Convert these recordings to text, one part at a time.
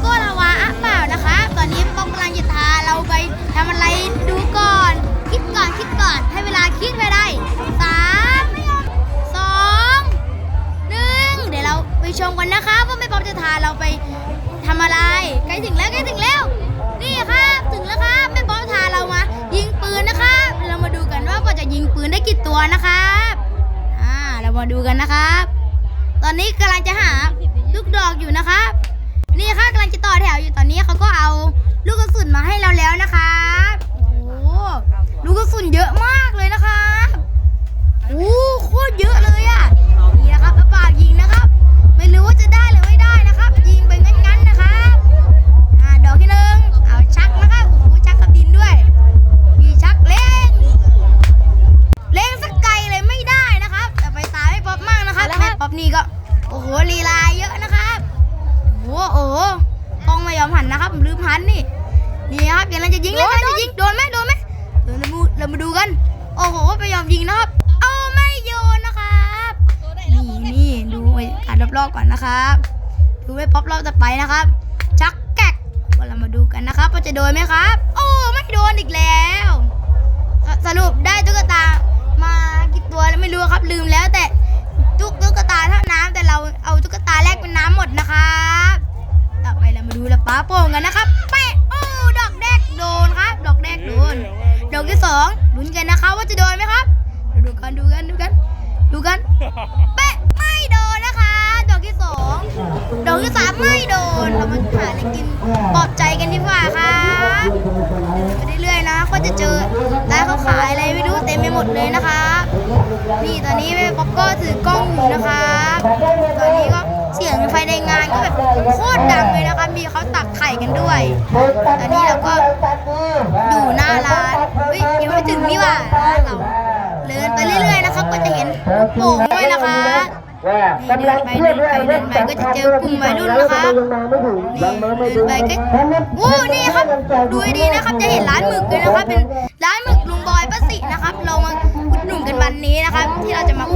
โก้ลาวาอะเปล่านะคะ ตอนนี้ป้องกำลังจะทาเราไปทำอะไรดูก่อน คิดก่อนคิดก่อนให้เวลาคิดไปได้สามสองหนึ่งเดี๋ยวเราไปชมกันนะคะว่าแม่ป้อมจะทาเราไปทำอะไรใกล้ถึงแล้วใกล้ถึงแล้วนี่ครับถึงแล้วครับแม่ป้อมทาเรามา ยิงปืนนะคะเรามาดูกันว่าป้อจะยิงปืนได้กี่ตัวนะครับอ่าเรามาดูกันนะครับ ตอนนี้กำลังจะหาลูกดอกอยู่นะครับ นี่ค่ะกำลังจะต่อแถวอยู่ตอนนี้เขาก็เอาลูกกระสุนมาให้เราแล้วนะครับโอ้โหลูกกระสุนเยอะมากเลยนะครับโอ้โคตรเยอะเลยอะนี่นะครับเอาปากยิงนะครับ ไม่รู้ว่าจะได้หรือไม่ได้นะครับ ยิงไปงั้นๆนะครับอ่าดอกที่หนึ่งเอาชักนะครับโอ้โหชักกับดินด้วยมีชักเล่งเล่งสักไกลเลยไม่ได้นะครับ แต่ไปตายไม่ป๊อปมากนะครับแม่ป๊อปนี่ก็โอ้โหลีลาเยอะนะครับ โอ้โหโอ้โหกล้องไม่ยอมหันนะครับผมลืมหันนี่นี่ครับกำลังจะยิงแล้วกำลังจะยิงโดนไหมโดนไหมเดี๋ยวเรามาเรามาดูกัน โอ้โหไม่ยอมยิงนะครับเอาไม่โยนนะครับนี่นี่ดูบรรยากาศรอบๆก่อนนะครับดูไม่ป๊อปรอบต่อไปนะครับ ชักแกกเรามาดูกันนะครับว่าจะโดนไหมครับ โอ้ไม่โดนอีกแล้วสสรุปได้ตุ๊กตามากี่ตัวแล้วไม่รู้ครับลืมแล้วแต่ตุ๊กตุ๊กตาเท่าน้ำแต่เราเอาตุ๊กตาแรกเป็นน้ำหมดนะครับ โป่งกันนะครับแปะโอ้ดอกแดกโดนครับ ดอกแดกโดน ดอกที่สองลุ้นกันนะครับว่าจะโดนไหมครับดูกันดูกันดูกันดูกันแปะไม่โดนนะคะ ดอกที่สองดอกที่สามไม่โดนเรามาหาอะไรกินปลอบใจกันดีกว่าครับไปเรื่อยๆนะก็จะเจอร้านเขาขายอะไรไม่รู้เต็มไปหมดเลยนะครับนี่ตอนนี้แม่ป๊อปก็ถือกล้องอยู่นะครับตอนนี้ก็เสียงไฟในงานก็แบบโคตรดังเลย ตอนนี้เราก็อยู่หน้าร้านเฮ้ยยังไม่ถึงนี่หว่าร้านเราเดินไปเรื่อยๆนะครับ ก็จะเห็นโป่งด้วยนะคะกำลังเคลื่อนไหวเดินไปก็จะเจอกลุ่มวัยรุ่นนะคะนี่เดินไปก็โอ้นี่ครับ ดูให้ดีนะครับ จะเห็นร้านหมึกเลยนะครับเป็นร้านหมึกลุงบอยป้าสินะครับ เรามาอุดหนุนกันวันนี้นะครับ ที่เราจะมา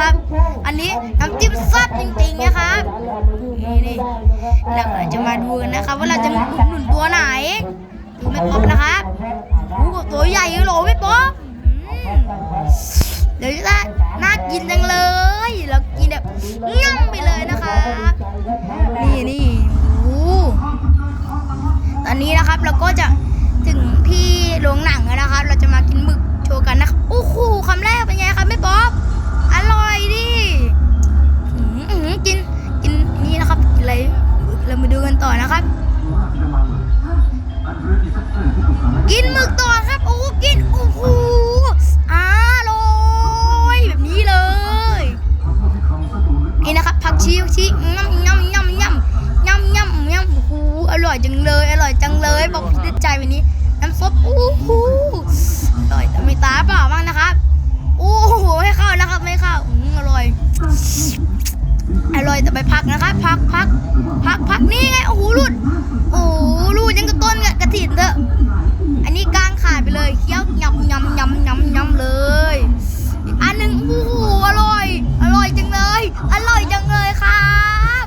นะครับ อันนี้น้ำจิ้มแซ่บจริงๆนะครับนี่นี่เราจะมาดูกันนะครับ ว่าเราจะมาอุดหนุนตัวไหนดูไม่ป๊อปนะครับโอ้โหตัวใหญ่เลยหรอไม่ป๊อปเดี๋ยวจะน่ากินจังเลยเรากินแบบง่ำไปเลยนะคะนี่นี่โอ้ตอนนี้นะครับเราก็จะถึงที่โรงหนังแล้วนะครับเรา ร่อยจังเลย อร่อยจังเลยบอกติดใจวันนี้น้ำซุปโอ้โหอร่อยแต่ไม่ตาเปล่าบ้างนะครับโอ้โหให้เข้านะครับไม่เข้าอืมอร่อย อร่อยแต่ไปพักนะครับ พักพักพักพักนี่ไงโอ้โหรุดโอ้โหรูดยังกระต้นกระถิ่นเถอะอันนี้กลางขาดไปเลยเคี้ยวยำยำยำยำยำเลยอันหนึ่งโอ้โหอร่อย อร่อยจังเลย อร่อยจังเลยครับ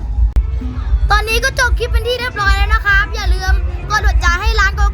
ตอนนี้ก็จบคลิปเป็นที่เรียบร้อยแล้วนะครับอย่าลืม กดหัวใจให้ร้านโก